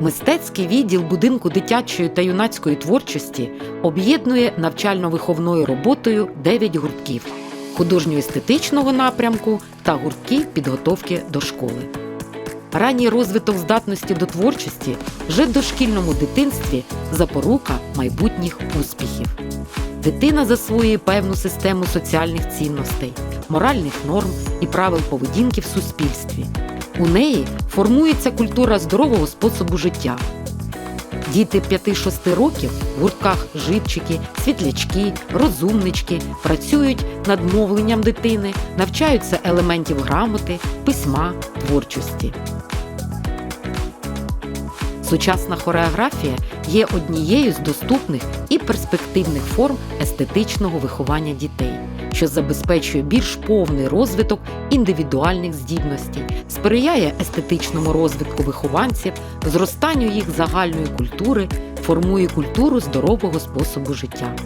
Мистецький відділ будинку дитячої та юнацької творчості об'єднує навчально-виховною роботою 9 гуртків художньо-естетичного напрямку та гуртки підготовки до школи. Ранній розвиток здатності до творчості вже в дошкільному дитинстві запорука майбутніх успіхів. Дитина засвоює певну систему соціальних цінностей, моральних норм і правил поведінки в суспільстві. У неї формується культура здорового способу життя. Діти 5-6 років в гуртках живчики, світлячки, розумнички працюють над мовленням дитини, навчаються елементів грамоти, письма, творчості. Сучасна хореографія є однією з доступних і перспективних форм естетичного виховання дітей, що забезпечує більш повний розвиток індивідуальних здібностей, сприяє естетичному розвитку вихованців, зростанню їх загальної культури, формує культуру здорового способу життя.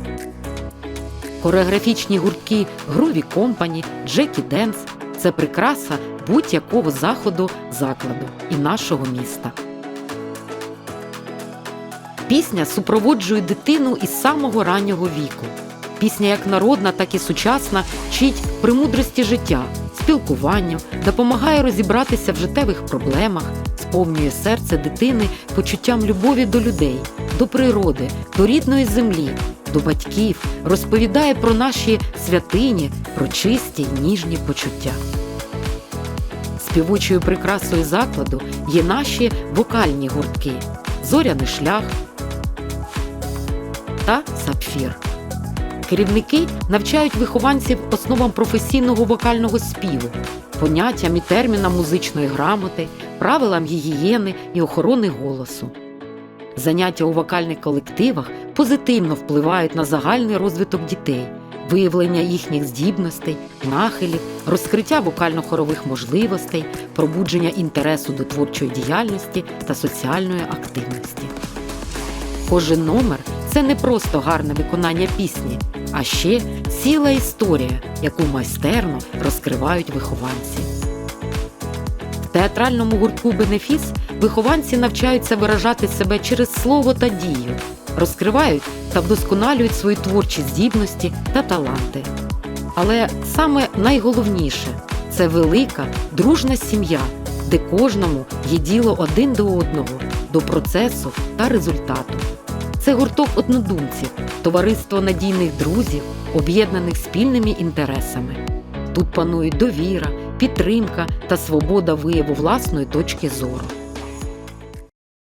Хореографічні гуртки Груві Компані, Джекі Денс це прикраса будь-якого заходу закладу і нашого міста. Пісня супроводжує дитину із самого раннього віку. Пісня як народна, так і сучасна вчить премудрості життя, спілкуванню, допомагає розібратися в життєвих проблемах, сповнює серце дитини почуттям любові до людей, до природи, до рідної землі, до батьків, розповідає про наші святині, про чисті ніжні почуття. Співочою прикрасою закладу є наші вокальні гуртки Зоряний шлях та Сапфір. Керівники навчають вихованців основам професійного вокального співу, поняттям і термінам музичної грамоти, правилам гігієни і охорони голосу. Заняття у вокальних колективах позитивно впливають на загальний розвиток дітей, виявлення їхніх здібностей, нахилів, розкриття вокально-хорових можливостей, пробудження інтересу до творчої діяльності та соціальної активності. Кожен номер це не просто гарне виконання пісні, а ще ціла історія, яку майстерно розкривають вихованці. В театральному гуртку Бенефіс вихованці навчаються виражати себе через слово та дію, розкривають та вдосконалюють свої творчі здібності та таланти. Але саме найголовніше це велика, дружна сім'я, де кожному є діло один до одного, до процесу та результату. Це гурток однодумців, товариство надійних друзів, об'єднаних спільними інтересами. Тут панують довіра, підтримка та свобода вияву власної точки зору.